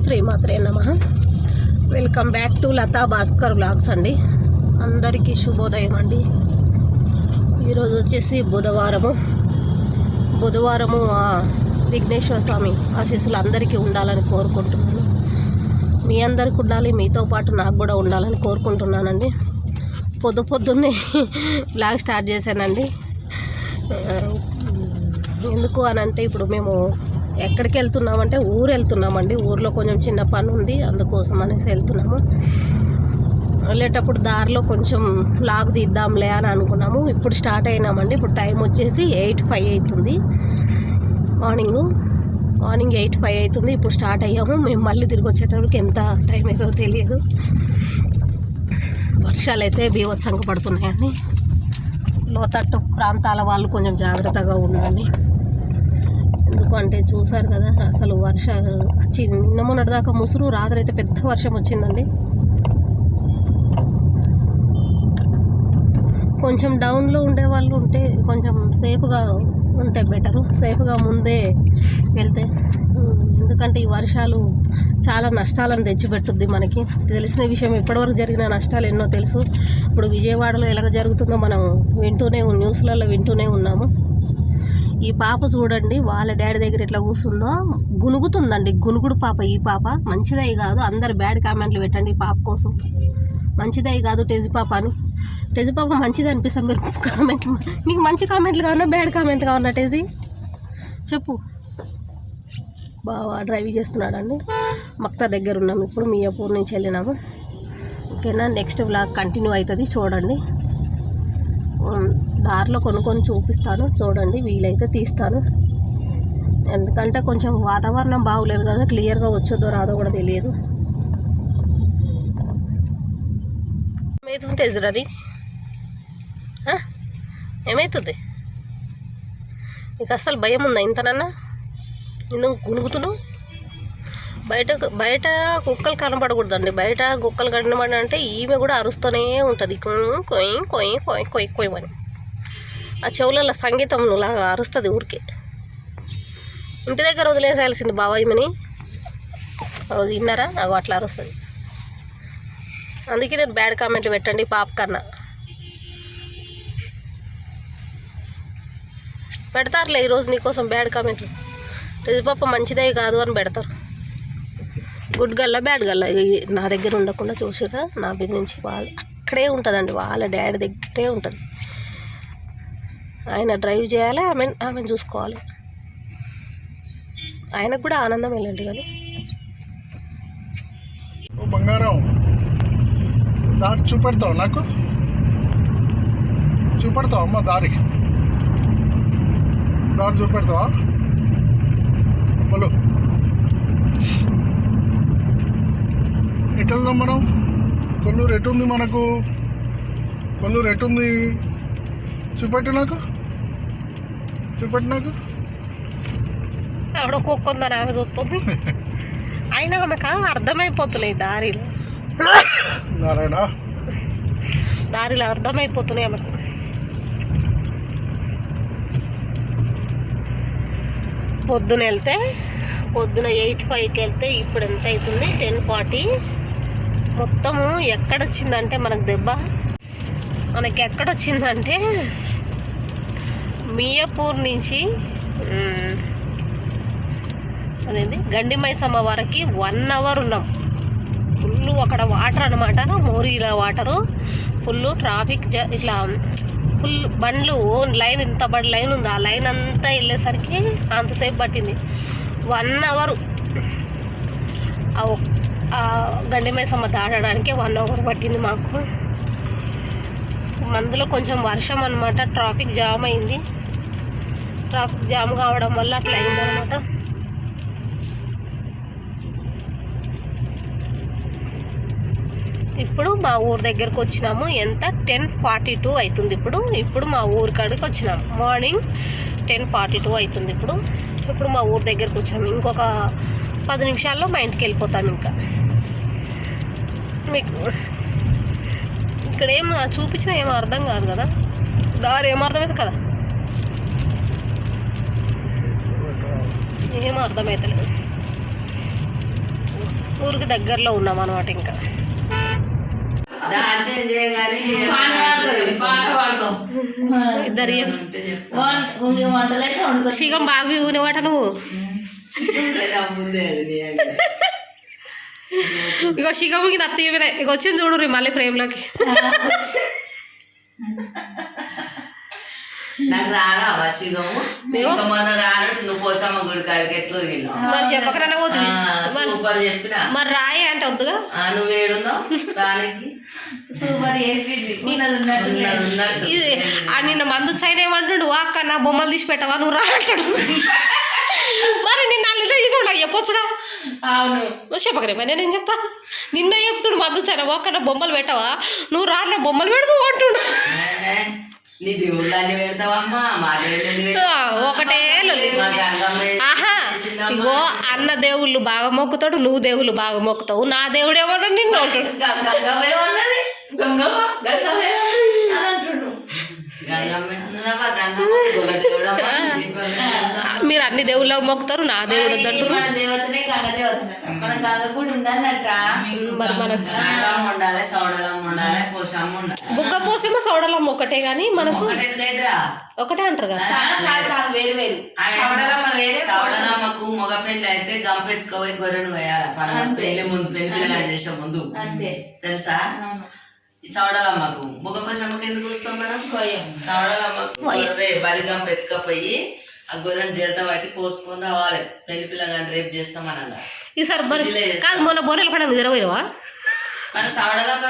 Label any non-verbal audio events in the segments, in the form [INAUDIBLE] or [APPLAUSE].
శ్రీమాత్రే నమ. Welcome back to Latha Bhaskar blogs అండి. అందరికీ శుభోదయం అండి. ఈరోజు వచ్చేసి బుధవారము. బుధవారము విఘ్నేశ్వర స్వామి ఆశీస్సులు అందరికీ ఉండాలని కోరుకుంటున్నాను. మీ అందరికి ఉండాలి మీతో పాటు నాకు కూడా ఉండాలని కోరుకుంటున్నానండి. పొద్దు పొద్దున్నే బ్లాగ్ స్టార్ట్ చేశానండి. ఎందుకు అని అంటే ఇప్పుడు మేము ఎక్కడికి వెళ్తున్నామంటే ఊరు వెళ్తున్నామండి ఊర్లో కొంచెం చిన్న పని ఉంది అందుకోసం అనేసి వెళ్తున్నాము వెళ్ళేటప్పుడు దారిలో కొంచెం లాగ్ తీద్దాంలే అని అనుకున్నాము. ఇప్పుడు స్టార్ట్ అయినామండి. ఇప్పుడు టైం వచ్చేసి ఎయిట్ ఫైవ్ అవుతుంది మార్నింగ్. మార్నింగ్ ఎయిట్ ఫైవ్ అవుతుంది ఇప్పుడు స్టార్ట్ అయ్యాము. మేము మళ్ళీ తిరిగి వచ్చేటప్పటికి ఎంత టైం అవుతుందో తెలియదు. వర్షాలు అయితే బీభత్సంగా పడుతున్నాయని లోతట్టు ప్రాంతాల వాళ్ళు కొంచెం జాగ్రత్తగా ఉండండి. ఎందుకంటే చూసారు కదా అసలు వర్షాలు వచ్చి నిన్న మొన్నటి దాకా ముసురు రాత్రి అయితే పెద్ద వర్షం వచ్చిందండి. కొంచెం డౌన్లో ఉండే వాళ్ళు ఉంటే కొంచెం సేఫ్గా ఉంటే బెటరు సేఫ్గా ముందే వెళ్తే ఎందుకంటే ఈ వర్షాలు చాలా నష్టాలను తెచ్చిపెట్టుద్ది మనకి. తెలిసిన విషయం ఇప్పటివరకు జరిగిన నష్టాలు ఎన్నో తెలుసు. ఇప్పుడు విజయవాడలో ఎలాగ జరుగుతుందో మనం వింటూనే న్యూస్లలో వింటూనే ఉన్నాము. ఈ పాప చూడండి వాళ్ళ డాడీ దగ్గర ఎట్లా కూర్చుందో గునుగుతుందండి గునుగుడు పాప ఈ పాప. మంచిదై కాదు అందరు బ్యాడ్ కామెంట్లు పెట్టండి ఈ పాప కోసం. మంచిదై కాదు టెజి పాప అని టెజి పాప మంచిది అనిపిస్తాం మీరు [LAUGHS] కామెంట్ మీకు మంచి కామెంట్లు కావాలా బ్యాడ్ కామెంట్లు కావాలా టెజి? చెప్పు. బాగా డ్రైవ్ చేస్తున్నాడండి. మక్తా దగ్గర ఉన్నాం ఇప్పుడు మియాపూర్ నుంచి వెళ్ళినాము. ఓకేనా నెక్స్ట్ బ్లాగ్ కంటిన్యూ అవుతుంది చూడండి. దారిలో కొనుక్కొని చూపిస్తాను. చూడండి వీలైతే తీస్తాను. ఎందుకంటే కొంచెం వాతావరణం బాగోలేదు కదా క్లియర్గా వచ్చొద్దో రాదో కూడా తెలియదు. ఏమవుతుంది తెజరని ఏమవుతుంది నీకు అస్సలు భయం ఉందా ఇంతనన్నా ఎందుకు గునుగుతున్నావు? బయట బయట కుక్కలు కనబడకూడదండి. బయట కుక్కలు కనబడి అంటే ఈమె కూడా అరుస్తూనే ఉంటుంది. కొయ్యి కొయ్ కొయ్ కొయ్ కొయ్ కొయ్ అని. ఆ చెవులలో సంగీతం లాగా అరుస్తుంది ఊరికే. ఇంటి దగ్గర వదిలేసేయాల్సింది బాబాయ్యమని విన్నారా? నాకు అట్లా అరుస్తుంది. అందుకే నేను బ్యాడ్ కామెంట్లు పెట్టండి పాప కన్నా. పెడతారులే ఈరోజు నీకోసం బ్యాడ్ కామెంట్లు. రిజుపాప మంచిదే కాదు అని పెడతారు. గుడ్ గల్ల బ్యాడ్ గల్ల? నా దగ్గర ఉండకుండా చూసిరా నా మీద నుంచి వాళ్ళు అక్కడే ఉంటుందండి. వాళ్ళ డాడీ దగ్గరే ఉంటుంది. ఆయన డ్రైవ్ చేయాలి ఆమె ఆమెను చూసుకోవాలి. ఆయనకు కూడా ఆనందం వెళ్ళండి కానీ ఓ బంగారం దారి చూపెడతావు నాకు? చూపెడతావు అమ్మ దారి. దారి చూపెడతావా? బలు. ఎటు వెళ్దాం మనం కొల్లూరు ఎటుంది మనకు? కొల్లూరు ఎటుంది చూపెట్టు నాకు. చూపెట్టు నాకు ఎవడో కుక్క ఉందని ఆమె చూస్తుంది. అయినా ఆమెకు అర్థమైపోతున్నాయి దారిలో. నారాయణ? దారిలో అర్థమైపోతున్నాయి ఆమెకు. పొద్దున వెళ్తే పొద్దున ఎయిట్ ఫైవ్కి వెళ్తే ఇప్పుడు ఎంత అవుతుంది? Ten forty. మొత్తము ఎక్కడొచ్చిందంటే మనకు దెబ్బ. మనకి ఎక్కడొచ్చిందంటే మియాపూర్ నుంచి అదేంది? అదేంటి గండి వరకు వన్ అవర్ ఉన్నాం. ఫుల్ అక్కడ వాటర్ అనమాట మోరీల వాటరు. ఫుల్ ట్రాఫిక్ జ ఇట్లా ఫుల్ బండ్లు ఓన్ లైన్ ఇంత బడి లైన్ ఉంది. ఆ లైన్ అంతా వెళ్ళేసరికి అంతసేపు పట్టింది. One hour. ఆ దాటడానికి వన్ అవర్ పట్టింది మాకు. మందులో కొంచెం వర్షం అనమాట ట్రాఫిక్ జామ్ అయింది. ట్రాఫిక్ జామ్ కావడం వల్ల అట్లా అయిందనమాట ఇప్పుడు మా ఊరు దగ్గరకు వచ్చినాము. ఎంత? టెన్ ఫార్టీ టూ అవుతుంది ఇప్పుడు. ఇప్పుడు మా ఊరి కాడికి వచ్చినాము మార్నింగ్ టెన్ ఫార్టీ టూ అవుతుంది ఇప్పుడు. ఇప్పుడు మా ఊరు దగ్గరకు వచ్చాము ఇంకొక పది నిమిషాల్లో మా ఇంటికి వెళ్ళిపోతాం ఇంకా. మీకు ఇక్కడ ఏం చూపించినా ఏం అర్థం కాదు కదా. దారి ఏం అర్థమైంది కదా? ఏం అర్థమవుతలేదు ఊరికి దగ్గరలో ఉన్నాం అనమాట ఇంకా. ఇద్దరు శిగం బాగా ఊనేవాట నువ్వు. ముందే అది నీ అంటే. ఇగో శిగముకి నత్త ఇక వచ్చింది చూడు మళ్ళీ ప్రేమలోకి. [LAUGHS] [LAUGHS] నాకు రాదా వశీగము ఇంకా మొన్న రానట్టు నువ్వు పోసమ్మ గుడి కాడికి ఎట్లా తిన్నావు మరి చెప్పకరన్నా పోతుంది మరి సూపర్ చెప్పిన? మరి రాయి అంటే వద్దుగా? ఆ, నువ్వు ఏడున్నావు? రానికి? సూపర్ నిన్న మందు చైన ఏమంటాడు? "వా అక్క నా బొమ్మలు తీసి పెట్టవా? నువ్వు రా అంటాడు. మరి నిన్న అల్లిలో చూసి నాకు చెప్పొచ్చుగా? అవును. చెప్పకరే మరి నేను చెప్తా? నిన్న చెప్తుడు? మందు చైన "వా అక్క నా బొమ్మలు పెట్టవా? నువ్వు రా నా బొమ్మలు పెడదు అంటుండు. నీ దేవుళ్ళని పెడతావమ్మా ఒకటే ఆహా? ఇగో అన్న దేవుళ్ళు బాగా మొక్కుతాడు నువ్వు దేవుళ్ళు బాగా మొక్కుతావు నా దేవుడు ఎవరు నిన్ను అంటాడు. [LAUGHS] మీరు అన్ని దేవుళ్ళ మొక్కుతారు నా దేవుడు వద్దంటారు మరి మన నాగమ్మ ఉండాలి సౌడలమ్మ ఉండాలి పోసమ్మ ఉండాలి. బుగ్గ పోసేమో సౌడలమ్మ ఒకటే గాని మనకు ఒకటి అంటారు కదా. కాదు కాదు వేరు వేరు. సవడరమ్మ వేరే సౌడలమ్మకు మగ పెళ్ళి అయితే గంపెత్తుకోపోయి గొర్రెను వేయాలి. పెళ్ళి ముందు పెళ్ళి పిల్లలు చేసే ముందు. అంతే. తెలుసా? సౌడలమ్మకు. మగ పశమ్మకి ఎందుకు వస్తాం మనం. సౌడలమ్మకు గొర్రె బలి గంప ఎత్తుకపోయి ఆ గొర్రెను జలత పట్టి కోసుకొని రావాలి. పెళ్ళి పిల్లగాని రేపు చేస్తామనగా ఈసారి బరి కాదు మొన్న బోరెల పండుగ నిద్రపోయినవా మన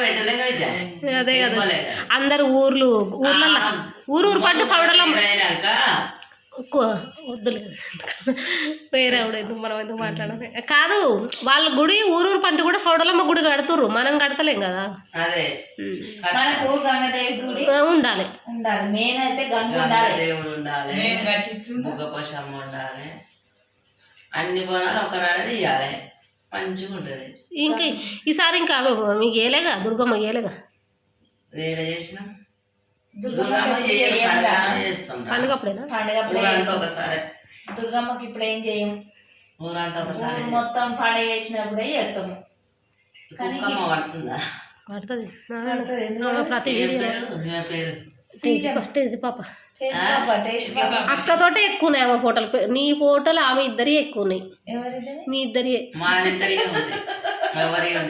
పెట్టలేగా ఇది. అదే కదా. అందరు ఊర్లు ఊర్లలో ఊరు ఊరు పట్టు సౌడలమ్మ అయినాక ఎక్కువ వద్దులే. వేరే ఆవిడ ఎందుకు మనం ఎందుకు మాట్లాడాలి? కాదు వాళ్ళ గుడి ఊరూరు పంట కూడా సౌడలమ్మ గుడి కడుతుర్రు. మనం కడతలేం కదా. ఉండాలి. ఉండాలి. మెయిన్ అయితే గంగ గంగా ఉండాలి. దేవుడు ఉండాలి ముగ్గ పశమ్మ ఉండాలి. అన్ని బోనాలు ఒకనాడే తీయాలి. మంచిగా ఉంటుంది. ఇంక ఈసారి ఇంకా మీకు ఏలేగా? దుర్గమ్మ ఏలేగా? చేసినాం? దుర్గమ్మ దుర్గమ్మ ఎప్పుడు చేయరు, చేయంగా? పండుగ చేస్తాం? పండుగ అప్పుడేనా పండుగ అప్పుడే ఊరంతా చేస్తాం. ఒకసారి. దుర్గమ్మకి ఇప్పుడు ఏం చేయం? మొత్తం పండుగ చేసినప్పుడే చేస్తాము కానీ పడుతుందా. ప్రతి టేజీ పాప. అక్కతోటే ఎక్కువ ఉన్నాయి ఆమె ఫోటోలు. నీ ఫోటోలు ఆమె ఇద్దరి ఎక్కువ ఉన్నాయి మీ ఇద్దరి [LAUGHS] వంటకాడ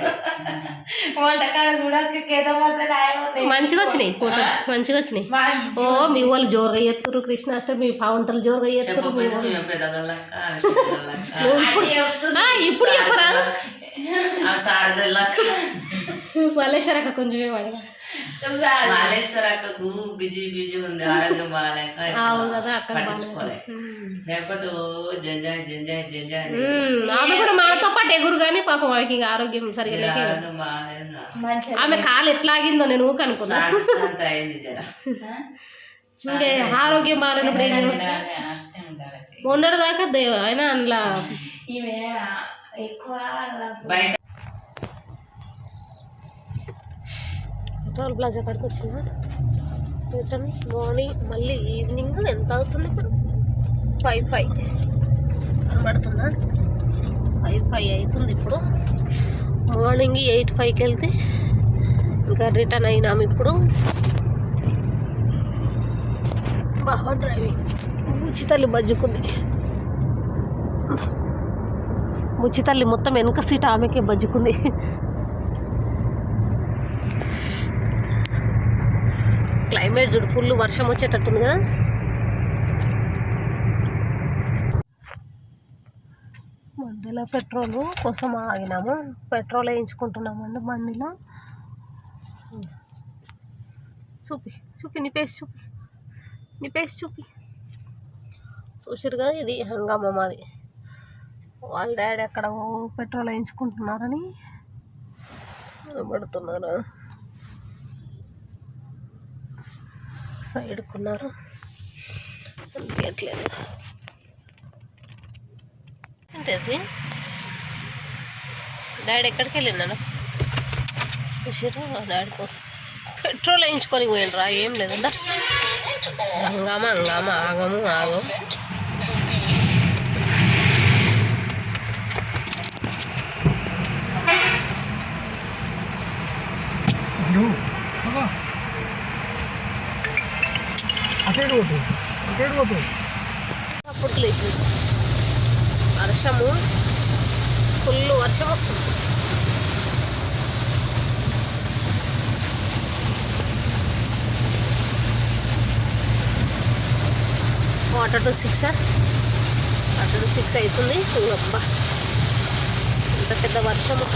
మంచిగా వచ్చినాయి ఫోటోలు మంచిగా వచ్చినాయి ఓ మీ వాళ్ళు జోరుగా ఎత్తురు కృష్ణాష్టమి మీ పావంటలు జోరుగా ఎత్తురు ఇప్పుడు చెప్పరా? మల్లేశ్వరక్క కొంచెమే వాడగా. మాలేశ్వర అక్కకు బిజీ బిజీ ఉంది ఆరోగ్యం బాగాలేక [LAUGHS] అవును కదా అక్క పట్టించుకోలే. లేకపోతే ఓ జంజాయ్ జంజాయ్ జంజాయ్ అని. ఆమె కూడా మనతో పాటు ఎగురు కానీ పాపం ఆమెకి ఇంకా ఆరోగ్యం సరిగా లేక ఆమె కాలు ఎట్లా ఆగిందో నేను ఊక అనుకున్నా. అయింది జర. ఇంకే ఆరోగ్యం బాగాలేనప్పుడు ఏం? మొన్నటి దాకా దేవ అయినా అందులో ఈమె ఎక్కువ బయట టోల్ ప్లాజా కాడికి వచ్చిందా రిటర్న్ మార్నింగ్ మళ్ళీ ఈవినింగ్ ఎంత అవుతుంది ఇప్పుడు? Five five. కనబడుతుందా? ఫైవ్ ఫైవ్ అవుతుంది ఇప్పుడు. మార్నింగ్ ఎయిట్ ఫైవ్కి వెళ్తే ఇంకా రిటర్న్ అయినాము ఇప్పుడు. బాగా డ్రైవింగ్. ముచ్చితల్లి బజ్జుకుంది. ముచ్చితల్లి మొత్తం వెనక సీట్ ఆమెకే బజ్జుకుంది. క్లైమేట్ చూడు ఫుల్ వర్షం వచ్చేటట్టుంది కదా. మధ్యలో పెట్రోల్ కోసం ఆగినాము. పెట్రోల్ వేయించుకుంటున్నామండి బండిలో. చూపి చూపి నీ పేసి చూపి. నీ పేసి చూపి. చూసారు కదా ఇది హంగామా మాది. వాళ్ళ డాడీ ఎక్కడ పెట్రోల్ వేయించుకుంటున్నారని. పడుతున్నారు? సైడ్కున్నారు అనిపించట్లేదు. ఏంటేసి డాడీ ఎక్కడికి వెళ్ళినాను చూసారు డాడీ కోసం. పెట్రోల్ వేయించుకొని పోయినరా ఏం లేదండా హంగామా హంగామా ఆగము ఆగము పోతావు అప్పుడు లేచింది వర్షము ఫుల్ వర్షం వస్తుంది quarter to six quarter to six అవుతుంది. అబ్బా ఇంత పెద్ద వర్షము.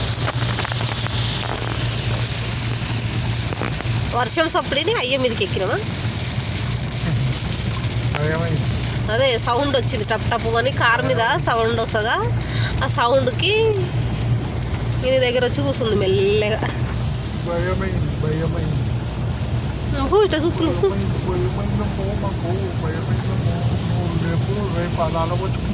వర్షం సప్పుడిని అయ్య మీదకి ఎక్కినామా అదే సౌండ్ వచ్చింది. టప్ టప్ అని కార్ మీద సౌండ్ వస్తుందా? ఆ సౌండ్కి దీని దగ్గర వచ్చి కూర్చుంది మెల్లగా. ఇట్లా చూస్తున్నావు భయమైంది భయమైందమ్మో మాకు భయమైందమ్మో నువ్వు రేపు రేపు అలా అలవచ్చుకున్నావు